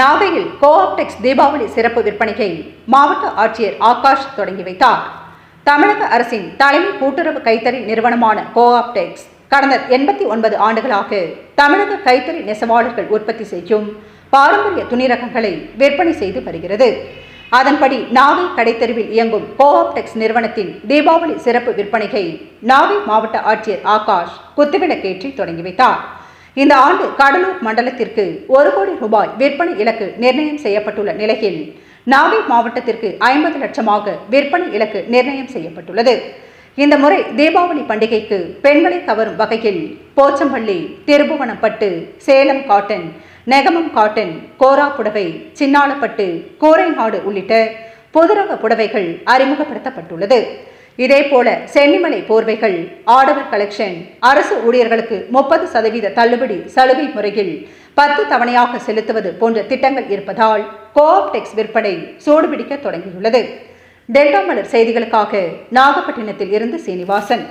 நாகையில் கோஆப்டெக்ஸ் தீபாவளி சிறப்பு விற்பனையை மாவட்ட ஆட்சியர் ஆகாஷ் தொடங்கி வைத்தார். தமிழக அரசின் தலைமை கூட்டுறவு கைத்தறி நிறுவனமான கோஆப்டெக்ஸ் கடந்த எண்பத்தி ஒன்பது ஆண்டுகளாக தமிழக கைத்தறி நெசவாளர்கள் உற்பத்தி செய்யும் பாரம்பரிய துணிரகங்களை விற்பனை செய்து வருகிறது. அதன்படி நாகை கடைத்தெருவில் இயங்கும் கோஆப்டெக்ஸ் நிறுவனத்தின் தீபாவளி சிறப்பு விற்பனையை நாகை மாவட்ட ஆட்சியர் ஆகாஷ் குத்துவிளக்கேற்றி தொடங்கி வைத்தார். இந்த ஆண்டு கடலூர் மண்டலத்திற்கு ஒரு கோடி ரூபாய் விற்பனை இலக்கு நிர்ணயம் செய்யப்பட்டுள்ள நிலையில் நாகை மாவட்டத்திற்கு ஐம்பது லட்சமாக விற்பனை இலக்கு நிர்ணயம் செய்யப்பட்டுள்ளது. இந்த முறை தீபாவளி பண்டிகைக்கு பெண்களை கவரும் வகையில் போச்சம்பள்ளி திருபுவனப்பட்டு சேலம் காட்டன் நெகமம் காட்டன் கோரா புடவை சின்னாளப்பட்டு கோரைநாடு உள்ளிட்ட புதுரக புடவைகள் அறிமுகப்படுத்தப்பட்டுள்ளது. இதேபோல சென்னிமலை போர்வைகள் ஆடவர் கலெக்ஷன் அரசு ஊழியர்களுக்கு முப்பது சதவீத தள்ளுபடி சலுகை முறையில் பத்து தவணையாக செலுத்துவது போன்ற திட்டங்கள் இருப்பதால் கோஆப்டெக்ஸ் விற்பனை சூடுபிடிக்க தொடங்கியுள்ளது. டெல்டா மலர் செய்திகளுக்காக நாகப்பட்டினத்தில் இருந்து சீனிவாசன்.